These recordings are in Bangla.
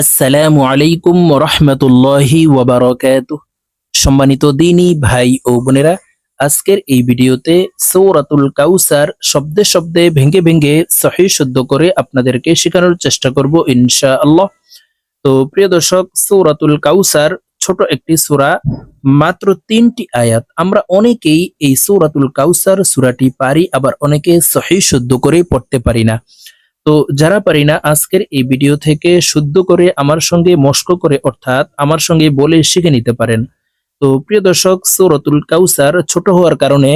আসসালামু আলাইকুম রহমতুল্লাহি ওয়াবারকাত সম্মানিত দিনী ভাই ও বোনেরা, আজকের এই ভিডিওতে সৌরাতুল কাউসার শব্দে শব্দে ভেঙ্গে ভেঙ্গে সহি শুদ্ধ করে আপনাদেরকে শেখানোর চেষ্টা করব ইনশা আল্লাহ তো প্রিয় দর্শক, সৌরাতুল কাউসার ছোট একটি সূরা, মাত্র তিনটি আয়াত। আমরা অনেকেই এই সৌরাতুল কাউসার সূরাটি পারি, আবার অনেকে সহি শুদ্ধ করে পড়তে পারি না। তো যারা পারি না, আজকের এই ভিডিও থেকে শুদ্ধ করে আমার সঙ্গে মস্ক করে, অর্থাৎ আমার সঙ্গে বলে শিখে নিতে পারেন। তো প্রিয় দর্শক, সৌরতুল কাউসার ছোট হওয়ার কারণে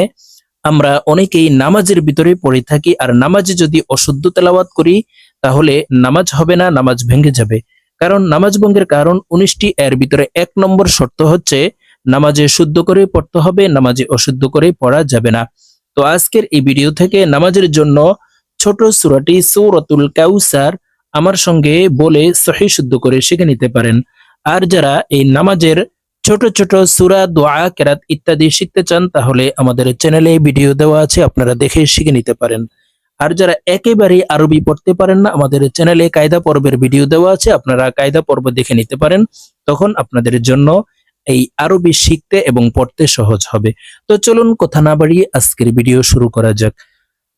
আমরা অনেকেই নামাজের ভিতরে পড়ে থাকি, আর নামাজে যদি অশুদ্ধ তেলাওয়াত করি, তাহলে নামাজ হবে না, নামাজ ভেঙে যাবে। কারণ নামাজ ভঙ্গের কারণ উনিশটি, এর ভিতরে এক নম্বর শর্ত হচ্ছে নামাজে শুদ্ধ করে পড়তে হবে, নামাজে অশুদ্ধ করে পড়া যাবে না। তো আজকের এই ভিডিও থেকে নামাজের জন্য ছোট সুরাটি সূরাতুল কাউসার আমার সঙ্গে বলে সহি শুদ্ধ করে শিখে নিতে পারেন। আর যারা এই নামাজের ছোট ছোট সুরা, দোয়া, কেরাত ইত্যাদি শিখতে চান, তাহলে আমাদের চ্যানেলে ভিডিও দেওয়া আছে, আপনারা দেখে শিখে নিতে পারেন। আর যারা একেবারে আরবি পড়তে পারেন না, আমাদের চ্যানেলে কায়দা পর্বের ভিডিও দেওয়া আছে, আপনারা কায়দা পর্ব দেখে নিতে পারেন। তখন আপনাদের জন্য এই আরবি শিখতে এবং পড়তে সহজ হবে। তো চলুন কথা না বাড়িয়ে আজকের ভিডিও শুরু করা যাক।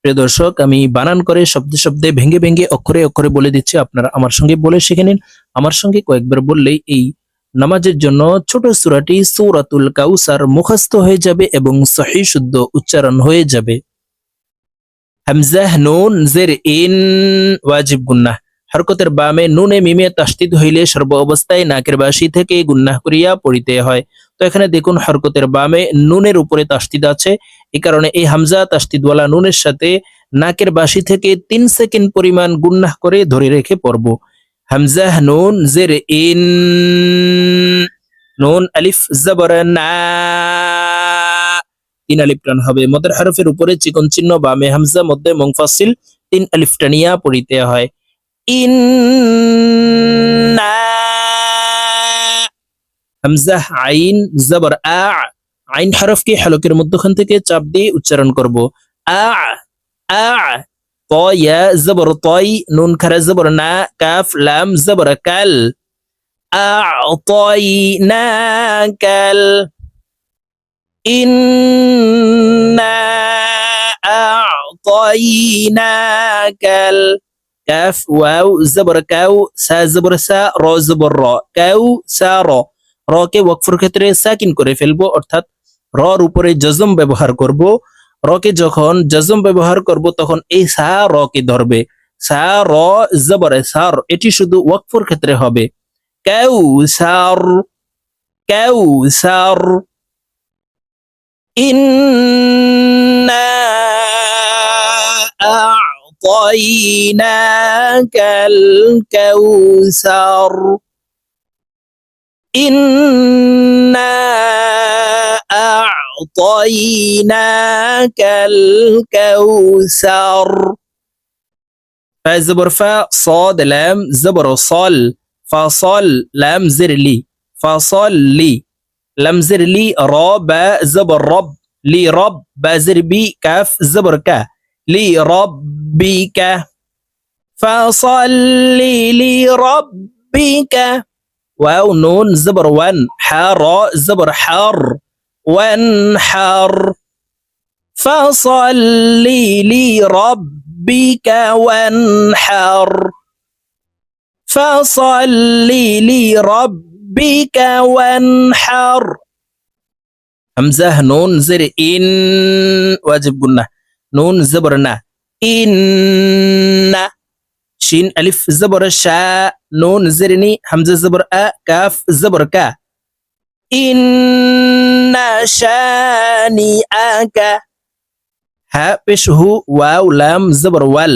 প্রিয় দর্শক, আমি বানান করে শব্দে শব্দে ভেঙ্গে ভেঙ্গে অক্ষরে অক্ষরে বলে দিচ্ছি, আপনারা আমার সঙ্গে বলে শিখে নিন। আমার সঙ্গে কয়েকবার বললেই এই নামাজের জন্য ছোট সূরাটি সূরাতুল কাউসার মুখস্থ হয়ে যাবে এবং সহি শুদ্ধ উচ্চারণ হয়ে যাবে। হামজাহ নুন, জের ইন, ওয়াজিব গুন্নাহ। হরকতের বামে নুনে মিমে তাস্তিদ হইলে সর্ব অবস্থায় নাকের বাসি থেকে গুন্নাহ করিয়া পড়িতে হয়। তো এখানে দেখুন, হরকতের বামে নুনের উপরে তাস্তিদ আছে। এই কারণে এই হামজা তাস্তিদওয়ালা নুনের সাথে নাকের বাসি থেকে তিন সেকেন্ড পরিমাণ গুন্নাহ করে ধরে রেখে পড়ব। হামজা নুন জের ইন, নুন আলিফ জবর তিন আলিফ টান হবে। মদের হরফের উপরে চিকন চিহ্ন বামে হামজা, মধ্যে মুংফাসিল তিন আলিফ টানিয়া পড়িতে হয়। ইন্না হামজাহ আইন জবর আ আইন হরফকে হলকের মধ্যখান থেকে চাপ দিয়ে উচ্চারণ করব আ আ ত ইয়া জবর তই নুন খারা জবর না কাফ লাম জবর কাল أعطيناك إنا أعطيناك কাফ ওয়াও জবর কাউ সা জবর সা র জবর র কাউ সা র র কে ওয়াকফের ক্ষেত্রে সাকিন করে ফেলবো অর্থাৎ র র উপরে জজম ব্যবহার করব র কে যখন জজম ব্যবহার করব তখন এই সা র কে ধরবে সা র জবর সার এটি শুধু ওয়াকফের ক্ষেত্রে হবে কাউ সার কাউ সার ইন্না أعطيناك الكوثر. إنا أعطيناك الكوثر. فزبر فا صاد لام زبر صل فصل لام زر لي. فصل لي. لم زر لي رب زبر رب. لي رب بزر بي كاف زبر كا ربك فصل لربك. واو نون زبر وان حار زبر حر وانحر فصل لربك وانحر فصل لربك وانحر همزة نون زر إن واجب قلنا. نون زبرنا ইন্না শিন আলিফ জবর শা নুন জেরনি হামজা জবর আ কাফ জবর কা ইন শানিআকা হা পেশ হু ওয়াও লাম জবর ওয়াল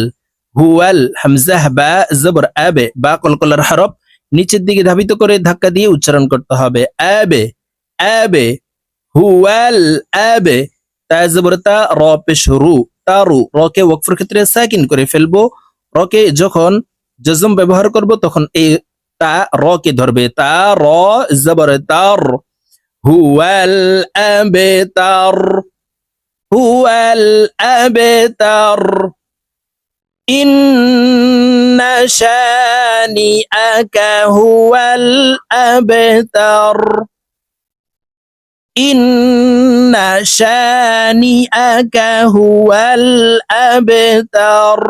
হুয়াল হামজাহ বা জবর আবে বা কলকলার হরফ নিচের দিকে ধাবিত করে ধাক্কা দিয়ে উচ্চারণ করতে হবে। আবে আবে হুয়াল আবে তা জবর তা র পেশ রু তারু রকে ওয়াকফের ক্ষেত্রে সাকিন করে ফেলবো রকে যখন জজম ব্যবহার করব তখন এই তা রকে ধরবে তা র জবর তার হুয়াল আবে তার হুয়াল আবে তার إن شانئك هو الأبتر ইন্না শানিআকা হুয়াল আবতার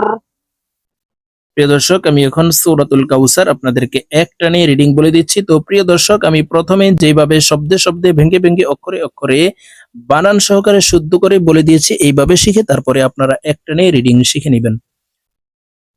প্রিয় দর্শক, আমি এখন সৌরাতুল কাউসার আপনাদেরকে একটা নিয়ে রিডিং বলে দিচ্ছি। তো প্রিয় দর্শক, আমি প্রথমে যেভাবে শব্দে শব্দে ভেঙে ভেঙে অক্ষরে অক্ষরে বানান সহকারে শুদ্ধ করে বলে দিয়েছি, এইভাবে শিখে তারপরে আপনারা একটা নিয়ে রিডিং শিখে নেবেন।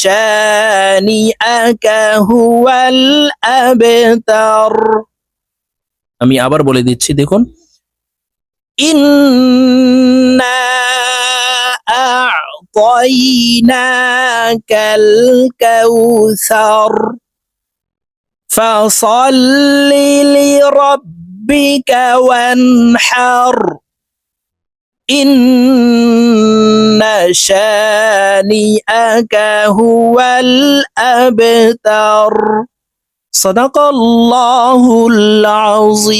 شانئك هو الأبتر আমি আবার বলে দিচ্ছি দেখুন إنا أعطيناك الكوثر فصل لربك وانحر إن شانئك هو الأبتر. صدق الله العظيم.